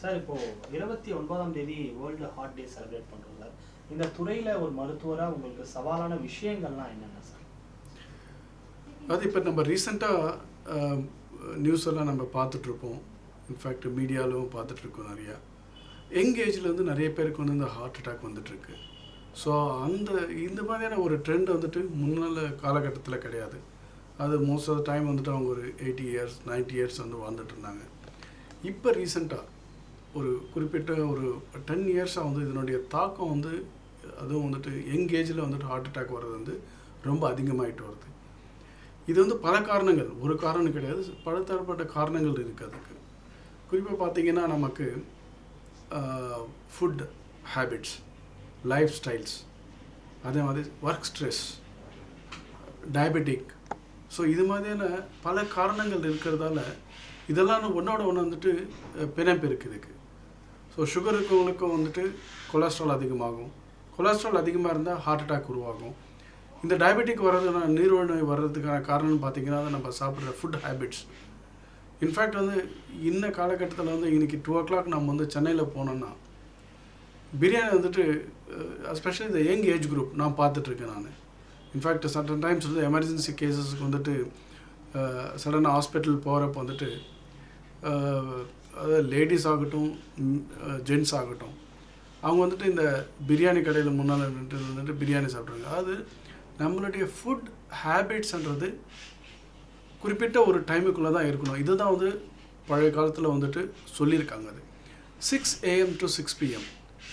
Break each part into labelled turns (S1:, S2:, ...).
S1: Sir இப்போ இருபத்தி ஒன்பதாம் தேதி வேர்ல்டு ஹார்ட் டே செலிப்ரேட் பண்றோம் சார். இந்த துறையில ஒரு மருத்துவராக உங்களுக்கு சவாலான விஷயங்கள்லாம் என்னென்ன சார்?
S2: அது இப்போ நம்ம ரீசெண்டாக நியூஸ் எல்லாம் நம்ம பார்த்துட்ருப்போம். இன்ஃபேக்ட் மீடியாலும் பார்த்துட்ருக்கோம் நிறையா. யங் ஏஜ்லேருந்து வந்து நிறைய பேருக்கு வந்து இந்த ஹார்ட் அட்டாக் வந்துட்டுருக்கு ஸோ அந்த இந்த மாதிரியான ஒரு ட்ரெண்ட் வந்துட்டு முன்னால் காலகட்டத்தில் கிடையாது. அது மோஸ்ட் ஆஃப் த டைம் வந்துட்டு அவங்க ஒரு எயிட்டி இயர்ஸ் 90 இயர்ஸ் வந்து வாழ்ந்துட்டு இருந்தாங்க இப்போ ரீசெண்டாக ஒரு குறிப்பிட்ட ஒரு டென் இயர்ஸாக வந்து இதனுடைய தாக்கம் வந்து அதுவும் வந்துட்டு யங் ஏஜில் வந்துட்டு ஹார்ட் அட்டாக் வர்றது வந்து ரொம்ப அதிகமாகிட்டு வருது. இது வந்து பல காரணங்கள். ஒரு காரணம் கிடையாது. பல தரப்பட்ட காரணங்கள் இருக்குது அதுக்கு. குறிப்பாக பார்த்தீங்கன்னா நமக்கு ஃபுட் ஹேபிட்ஸ் லைஃப் ஸ்டைல்ஸ் அதே மாதிரி ஒர்க் ஸ்ட்ரெஸ் டயபெட்டிக் ஸோ இது மாதிரியான பல காரணங்கள் இருக்கிறதால இதெல்லாம் ஒன்றோட ஒன்று வந்துட்டு பிணைப்பு இருக்குது இதுக்கு. ஸோ சுகர் இருக்கவங்களுக்கும் வந்துட்டு கொலஸ்ட்ரால் அதிகமாகும். கொலஸ்ட்ரால் அதிகமாக இருந்தால் ஹார்ட் அட்டாக் உருவாகும். இந்த டயபெட்டிக் வர்றதுனா நீரிழிவு நோய் வர்றதுக்கான காரணம்னு பார்த்தீங்கன்னா அது நம்ம சாப்பிட்ற ஃபுட் ஹேபிட்ஸ் இன்ஃபேக்ட் வந்து இந்த காலகட்டத்தில் வந்து இன்றைக்கி டூ ஓ கிளாக் நம்ம வந்து சென்னையில் போனோன்னா பிரியாணி வந்துட்டு எஸ்பெஷலி இந்த யங் ஏஜ் குரூப் நான் பார்த்துட்ருக்கேன் நான். இன்ஃபேக்ட் சட்டன் டைம்ஸ் வந்து எமர்ஜென்சி கேசஸ்க்கு வந்துட்டு சடனாக ஹாஸ்பிட்டல் போகிறப்ப வந்துட்டு அதாவது லேடிஸ் ஆகட்டும் ஜென்ட்ஸ் ஆகட்டும் அவங்க வந்துட்டு இந்த பிரியாணி கடையில் முன்னால் நின்று வந்துட்டு பிரியாணி சாப்பிட்றாங்க. அதாவது நம்மளுடைய ஃபுட் ஹேபிட்ஸ்ன்றது குறிப்பிட்ட ஒரு டைமுக்குள்ளே தான் இருக்கணும். இதுதான் வந்து பழைய காலத்தில் வந்துட்டு சொல்லியிருக்காங்க அது. Six AM to six PM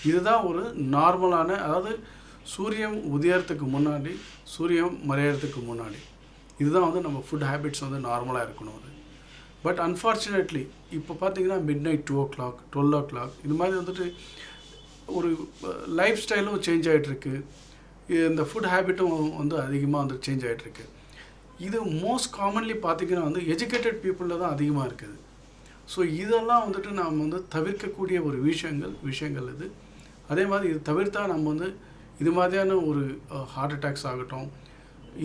S2: இதுதான் ஒரு நார்மலான அதாவது சூரியன் உதயறதுக்கு முன்னாடி சூரியன் மறையறதுக்கு முன்னாடி. இதுதான் வந்து நம்ம ஃபுட் ஹேபிட்ஸ் வந்து நார்மலாக இருக்கணும் அது. பட் அன்ஃபார்ச்சுனேட்லி இப்போ பார்த்தீங்கன்னா midnight two o'clock twelve o'clock இது மாதிரி வந்துட்டு ஒரு லைஃப் ஸ்டைலும் சேஞ்ச் ஆகிட்டுருக்கு இந்த ஃபுட் ஹேபிட்டும் வந்து அதிகமாக வந்து சேஞ்ச் ஆகிட்டுருக்கு இது மோஸ்ட் காமன்லி பார்த்தீங்கன்னா வந்து எஜுகேட்டட் பீப்புளில் தான் அதிகமாக இருக்குது. ஸோ இதெல்லாம் வந்துட்டு நாம் வந்து தவிர்க்கக்கூடிய ஒரு விஷயங்கள் விஷயங்கள் இது. அதே மாதிரி இது தவிர்த்தா நம்ம வந்து இது மாதிரியான ஒரு ஹார்ட் அட்டாக்ஸ் ஆகட்டும்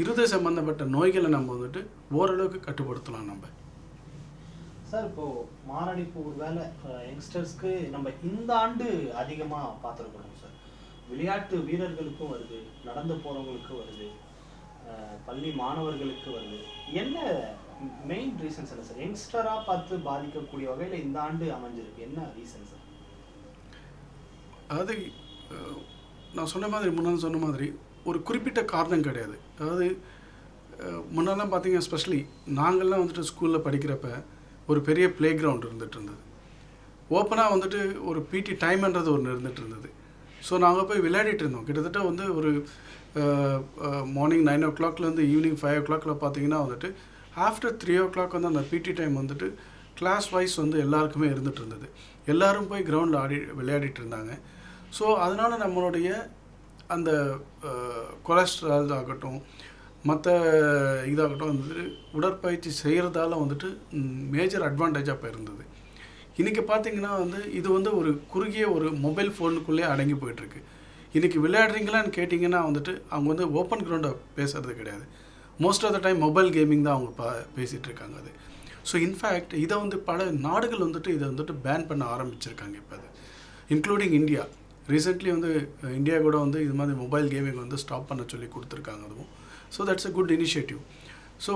S2: இருதய சம்பந்தப்பட்ட நோய்களை நம்ம வந்துட்டு ஓரளவுக்கு கட்டுப்படுத்தலாம் நம்ம.
S1: சார் இப்போ மாரடைப்பு ஒருவேளை யங்ஸ்டர்ஸ்க்கு நம்ம இந்த ஆண்டு அதிகமாக பார்த்துருக்கணும் சார். விளையாட்டு வீரர்களுக்கும் வருது நடந்து போகிறவங்களுக்கும் வருது பள்ளி மாணவர்களுக்கு வருது. என்ன மெயின் ரீசன்ஸ் என்ன சார்? யங்ஸ்டராக பார்த்து பாதிக்கக்கூடிய வகையில் இந்த ஆண்டு அமைஞ்சிருக்கு. என்ன ரீசன் சார்?
S2: அதாவது நான் சொன்ன மாதிரி முன்னாடி சொன்ன மாதிரி ஒரு குறிப்பிட்ட காரணம் கிடையாது. அதாவது முன்னெல்லாம் பார்த்தீங்க ஸ்பெஷலி நாங்கள்லாம் வந்துட்டு ஸ்கூலில் படிக்கிறப்ப ஒரு பெரிய ப்ளே கிரவுண்ட் இருந்துட்டு இருந்தது ஓப்பனாக வந்துட்டு ஒரு பிடி டைம்ன்றது ஒன்று இருந்துட்டு இருந்தது ஸோ நாங்கள் போய் விளையாடிட்டு இருந்தோம். கிட்டத்தட்ட வந்து ஒரு மார்னிங் நைன் ஓ கிளாக்லேருந்து ஈவினிங் ஃபைவ் ஓ கிளாக்ல பார்த்தீங்கன்னா வந்துட்டு ஆஃப்டர் த்ரீ ஓ கிளாக் வந்து அந்த பிடி டைம் வந்துட்டு கிளாஸ் வைஸ் வந்து எல்லாருக்குமே இருந்துட்டு இருந்தது எல்லோரும் போய் கிரவுண்டில் ஆடி விளையாடிட்டு இருந்தாங்க. ஸோ அதனால் நம்மளுடைய அந்த கொலஸ்ட்ரால் ஆகட்டும் மற்ற இதாகட்டும் வந்துட்டு உடற்பயிற்சி செய்கிறதால வந்துட்டு மேஜர் அட்வான்டேஜாக இப்போ இருந்தது இன்றைக்கி பார்த்தீங்கன்னா வந்து இது வந்து ஒரு குறுகிய ஒரு மொபைல் ஃபோனுக்குள்ளே அடங்கி போயிட்டுருக்கு. இன்றைக்கி விளையாடுறீங்களான்னு கேட்டிங்கன்னா வந்துட்டு அவங்க வந்து ஓப்பன் கிரவுண்டை பேசுகிறது கிடையாது. Most of the time mobile gaming தான் அவங்க பா பேசிகிட்டு இருக்காங்க அது ஸோ இன்ஃபேக்ட் இதை வந்து பல நாடுகள் வந்துட்டு இதை வந்துட்டு பேன் பண்ண ஆரம்பிச்சிருக்காங்க இப்போ அது. இன்க்ளூடிங் இந்தியா ரீசெண்ட்லி வந்து இந்தியா கூட வந்து இது மாதிரி மொபைல் கேமிங் வந்து ஸ்டாப் பண்ண சொல்லி கொடுத்துருக்காங்க அதுவும். So that's a good initiative so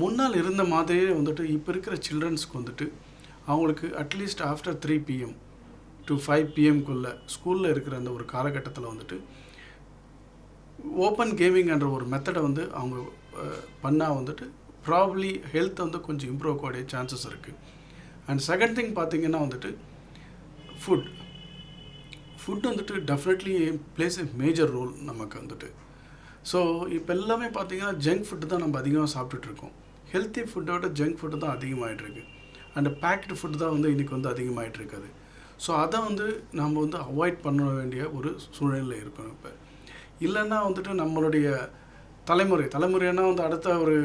S2: முன்னால் இருந்த மாதிரியே வந்துட்டு இப்போ இருக்கிற சில்ட்ரன்ஸ்க்கு வந்துட்டு அவங்களுக்கு at least after three PM to five பிஎம்குள்ளே ஸ்கூலில் இருக்கிற அந்த ஒரு காலகட்டத்தில் வந்துட்டு ஓப்பன் கேமிங்ன்ற ஒரு மெத்தடை வந்து அவங்க பண்ணால் வந்துட்டு ப்ராப்ளி ஹெல்த் வந்து கொஞ்சம் இம்ப்ரூவ் ஆகக்கூடிய சான்சஸ் இருக்குது அண்ட் செகண்ட் திங் பார்த்தீங்கன்னா வந்துட்டு ஃபுட் ஃபுட் வந்துட்டு definitely plays a major role நமக்கு வந்துட்டு. ஸோ இப்போ எல்லாமே பார்த்தீங்கன்னா ஜங்க் ஃபுட்டு தான் நம்ம அதிகமாக சாப்பிட்டுட்ருக்கோம். ஹெல்த்தி ஃபுட்டோட ஜங்க் ஃபுட்டு தான் அதிகமாகிட்ருக்கு அண்ட் பேக்கெட் ஃபுட்டு தான் வந்து இன்றைக்கி வந்து அதிகமாகிட்ருக்குது ஸோ அதை வந்து நம்ம வந்து அவாய்ட் பண்ண வேண்டிய ஒரு சூழ்நிலை இருக்கும் இப்போ. இல்லைன்னா வந்துட்டு நம்மளுடைய தலைமுறை தலைமுறைன்னா வந்து அடுத்த ஒரு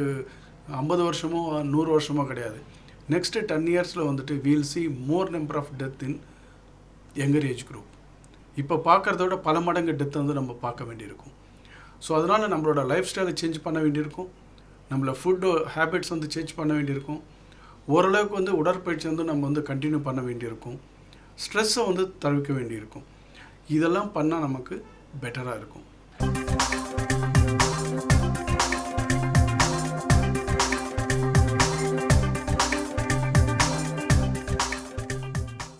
S2: ஐம்பது வருஷமோ நூறு வருஷமோ கிடையாது. நெக்ஸ்ட்டு டென் இயர்ஸில் வந்துட்டு will see more number of death in younger age group இப்போ பார்க்குறத விட பல மடங்கு டெத் வந்து நம்ம பார்க்க வேண்டியிருக்கும். ஸோ அதனால் நம்மளோட லைஃப் ஸ்டைலை சேஞ்ச் பண்ண வேண்டியிருக்கும். நம்மள ஃபுட்டு ஹேபிட்ஸ் வந்து சேஞ்ச் பண்ண வேண்டியிருக்கும். ஓரளவுக்கு வந்து உடற்பயிற்சி வந்து நம்ம வந்து கண்டினியூ பண்ண வேண்டியிருக்கும். ஸ்ட்ரெஸ்ஸை வந்து தவிர்க்க வேண்டியிருக்கும். இதெல்லாம் பண்ணால் நமக்கு பெட்டராக இருக்கும்.